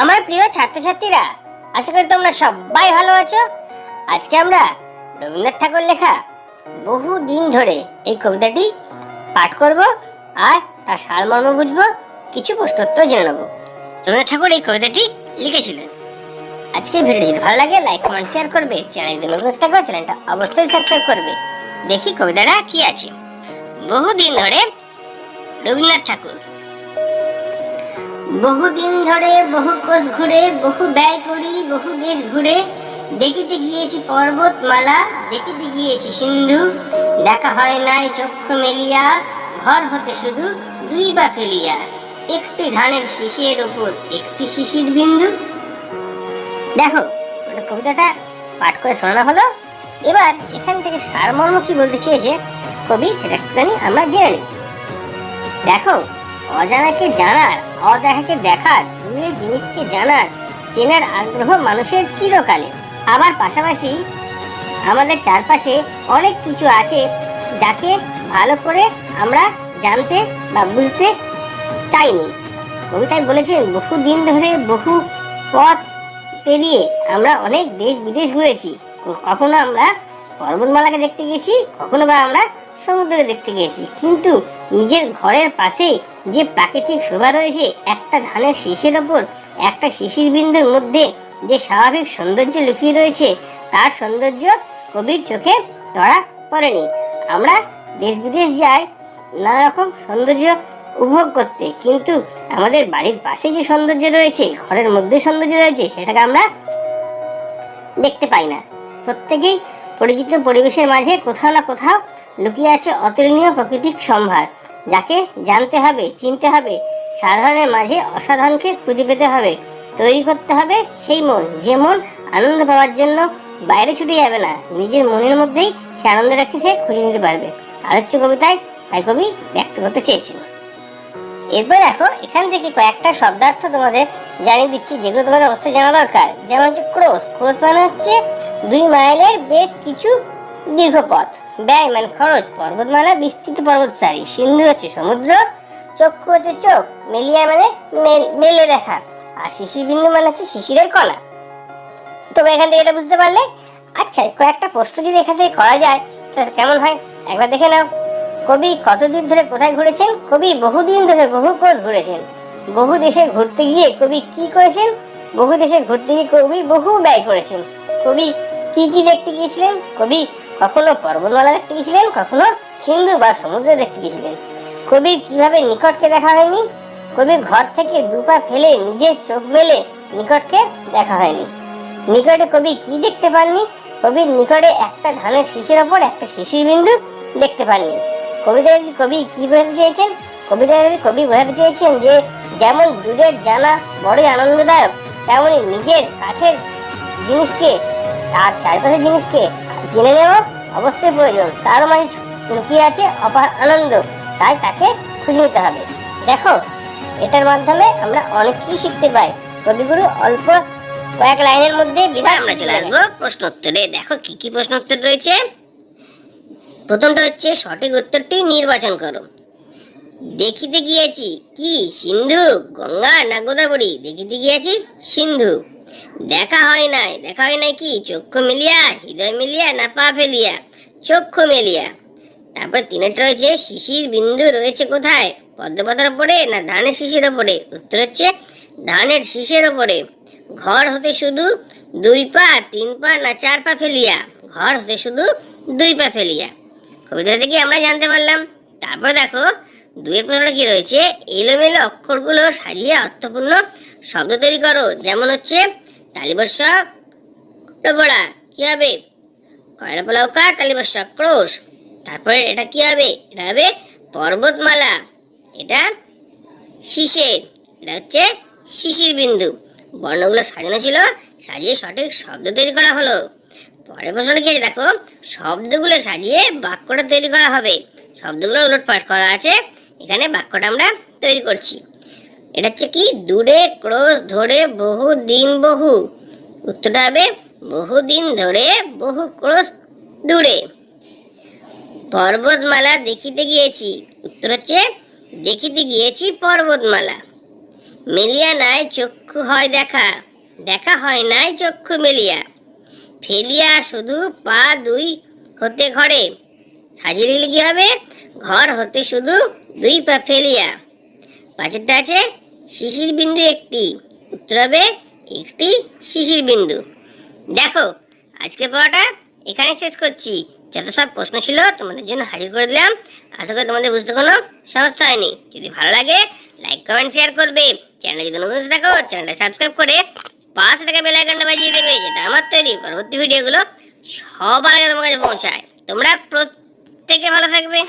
আমার প্রিয় ছাত্রছাত্রীরা, আশা করি তোমরা সবাই ভালো আছো। আজকে আমরা রবীন্দ্রনাথ ঠাকুর লেখা বহু দিন ধরে এই কবিতাটি পাঠ করব আর তার সারমর্ম বুঝব, কিছু প্রশ্নোত্তর জেনে নেব। রবীন্দ্রনাথ ঠাকুর এই কবিতাটি লিখেছিলেন। আজকে ভিডিওটি যদি ভালো লাগে, লাইক, কমেন্ট শেয়ার করবে। চ্যানেল যদি নতুন থাকো, চ্যানেলটা অবশ্যই সাবস্ক্রাইব করবে। দেখি কবিতাটা কি আছে। বহুদিন ধরে রবীন্দ্রনাথ ঠাকুর বহুদিন ধরে, বহু কোষ ঘুরে, বহু ব্যয় করি, বহু দেশ ঘুরে। দেখিতে গিয়েছি পর্বতমালা, দেখিতে গিয়েছি সিন্ধু। দেখা হয় নাই চক্ষু মেলিয়া ঘর হতে শুধু দুই বা ফেলিয়া। একটি ধানের শিশির ওপর একটি শিশির বিন্দু। দেখো, ওটা কবিতাটা পাঠ করে শোনানো হলো। এবার এখান থেকে সারমর্ম কি বলতে চেয়েছে, কবি সেটা আমরা জেনে নিই। দেখো অজানাকে জানার অদেখাকে দেখার, দূরের জিনিসকে জানার, চেনার আগ্রহ মানুষের চিরকালে। আবার পাশাপাশি আমাদের চারপাশে অনেক কিছু আছে যাকে ভালো করে আমরা জানতে বা বুঝতে চাইনি। কবিতায় বলেছেন বহু দিন ধরে বহু পথ পেরিয়ে আমরা অনেক দেশ বিদেশ ঘুরেছি। কখনো আমরা পর্বতমালাকে দেখতে গেছি, কখনো বা আমরা সমুদ্রকে দেখতে গেছি কিন্তু নিজের ঘরের পাশে যে প্রাকৃতিক শোভা রয়েছে, একটা ধানের শীষের ওপর একটা শিশির বিন্দুর মধ্যে যে স্বাভাবিক সৌন্দর্য লুকিয়ে রয়েছে, তার সৌন্দর্য কবির চোখে ধরা পড়েনি। আমরা দেশ বিদেশ যাই নানা রকম সৌন্দর্য উপভোগ করতে, কিন্তু আমাদের বাড়ির পাশে যে সৌন্দর্য রয়েছে, ঘরের মধ্যে সৌন্দর্য রয়েছে, সেটাকে আমরা দেখতে পাই না। প্রত্যেকেই পরিচিত পরিবেশের মাঝে কোথাও না কোথাও লুকিয়ে আছে অতুলনীয় প্রাকৃতিক সম্ভার, যাকে জানতে হবে, চিনতে হবে। সাধারণের মাঝে অসাধারণকে খুঁজে পেতে হবে, তৈরি করতে হবে সেই মন। যে মন আনন্দ পাওয়ার জন্য বাইরে ছুটে যাবে না, নিজের মনের মধ্যেই সে আনন্দ রেখে সে খুঁজে নিতে পারবে। আলোচ্য কবিতায় তাই কবি ব্যক্ত করতে চেয়েছেন। এরপর দেখো, এখান থেকে কয়েকটা শব্দার্থ তোমাদের জানিয়ে দিচ্ছি, যেগুলো তোমাদের অবশ্যই জানা দরকার। যেমন হচ্ছে ক্রোশ। ক্রোশ মানে হচ্ছে দুই মাইলের বেশ কিছু দীর্ঘ পথ। ব্যয় মানে খরচ, পর্বতমালা, বিস্তৃত পর্বত সারি সিন্ধু হচ্ছে সমুদ্র, চক্ষু হচ্ছে চোখ, মেলিয়া মানে মেলে দেখা। আর শিশির বিন্দু মানে হচ্ছে শিশিরের কণা। তোমরা এখান থেকে এটা বুঝতে পারলে? আচ্ছা কয়েকটা প্রশ্ন যদি এখান থেকে করা যায়, তাহলে কেমন হয়? একবার দেখে নাও। কবি কতদিন ধরে কোথায় ঘুরেছেন? কবি বহুদিন ধরে বহু কোষ ঘুরেছেন। বহু দেশে ঘুরতে গিয়ে কবি কি করেছেন? বহু দেশে ঘুরতে গিয়ে কবি বহু ব্যয় করেছেন। কবি কি কি দেখতে গিয়েছিলেন? কবি কখনো পর্বতমালা দেখতে গিয়েছিলেন কখনো সিন্ধু বা সমুদ্র দেখতে গিয়েছিলেন কবির কীভাবে নিকটকে দেখা হয়নি? কবির ঘর থেকে দুপা ফেলে নিজের চোখ মেলে নিকটকে দেখা হয়নি। নিকটে কবি কি দেখতে পাননি? কবির নিকটে একটা ধানের শিশির ওপর একটা শিশির বিন্দু দেখতে পাননি। কবিতায় যদি কবি কি বোঝাতে চেয়েছেন? কবিতায় যদি কবি বোঝাতে চেয়েছেন যে, যেমন দূরের জানা বড়ই আনন্দদায়ক তেমনই নিজের কাছের জিনিসকে, তার চারপাশের জিনিসকে জেনে নেওয়া অবশ্যই প্রয়োজন। তার মানে লুকিয়ে আছে অপার আনন্দ। তাই তাকে খুঁজে নিতে হবে। দেখো এটার মাধ্যমে আমরা অনেক কিছু শিখতে পাই। কবিগুরু অল্প কয়েক লাইনের মধ্যে বিধান আমরা চলে আসব। প্রশ্নোত্তরে। দেখো কি কি প্রশ্নোত্তর রয়েছে? প্রথমটা হচ্ছে সঠিক উত্তরটি নির্বাচন করো। দেখিতে গিয়েছি কি, সিন্ধু? গঙ্গা না গোদাবরী? দেখিতে গিয়েছি সিন্ধু। দেখা হয় নাই। দেখা হয় নাই কি? চক্ষু মিলিয়া, হৃদয় মিলিয়া না পা ফেলিয়া? চক্ষু মেলিয়া। তারপর তিনটা রয়েছে, শিশির বিন্দু রয়েছে কোথায়? পদ্মপাতার ওপরে না ধানের শিশির ওপরে? উত্তর হচ্ছে ধানের শীষের ওপরে। ঘর হতে শুধু দুই পা, তিন পা না চার পা ফেলিয়া? ঘর হতে শুধু দুই পা ফেলিয়া। কবিতা থেকে আমরা জানতে পারলাম। তারপর দেখো দুয়ের প্রশ্নটা কি রয়েছে? এলোমেলো অক্ষরগুলো সাজিয়ে অর্থপূর্ণ শব্দ তৈরি করো। যেমন হচ্ছে পড়া কি হবে? কয়লা পোলাওকার তালিবর্ষ ক্রোশ। তারপরে এটা কি হবে? এটা হবে পর্বতমালা। এটা শিশের। এটা হচ্ছে শিশির বিন্দু। বর্ণগুলো সাজানো ছিল, সাজিয়ে সঠিক শব্দ তৈরি করা হলো। পরের প্রশ্নটা কি দেখো, শব্দগুলো সাজিয়ে বাক্যটা তৈরি করা হবে। শব্দগুলো উলটপাট করা আছে। এখানে বাক্যটা আমরা তৈরি করছি। এটা হচ্ছে কি? দূরে ক্রোশ ধরে বহু দিন বহু। উত্তরটা হবে, বহু দিন ধরে বহু ক্রোশ দূরে। পর্বতমালা দেখিতে গিয়েছি। উত্তর হচ্ছে, দেখিতে গিয়েছি পর্বতমালা। মেলিয়া নাই, চক্ষু হয় দেখা। দেখা হয় নাই, চক্ষু মেলিয়া। ফেলিয়া শুধু পা দুই হতে ঘরে। সাজিয়ে দিলে কি হবে? ঘর হতে শুধু দুই পা ফেলিয়া পাঁচেরটা আছে শিশির বিন্দু একটি, উত্তর হবে একটি শিশির বিন্দু দেখো আজকে পড়াটা এখানে শেষ করছি। যত সব প্রশ্ন ছিল তোমাদের জন্য হাজির করে দিলাম। আশা করি তোমাদের বুঝতে কোনো সমস্যা হয়নি। যদি ভালো লাগে, লাইক, কমেন্ট, শেয়ার করবে। চ্যানেল যদি নতুন দেখো চ্যানেলটা সাবস্ক্রাইব করে পাশে থাকা বেল আইকনটা বাজিয়ে দেবে, যেটা আমার তৈরি পরবর্তী ভিডিওগুলো সবার আগে তোমার কাছে পৌঁছায়। তোমরা প্রত্যেকে ভালো থাকবে।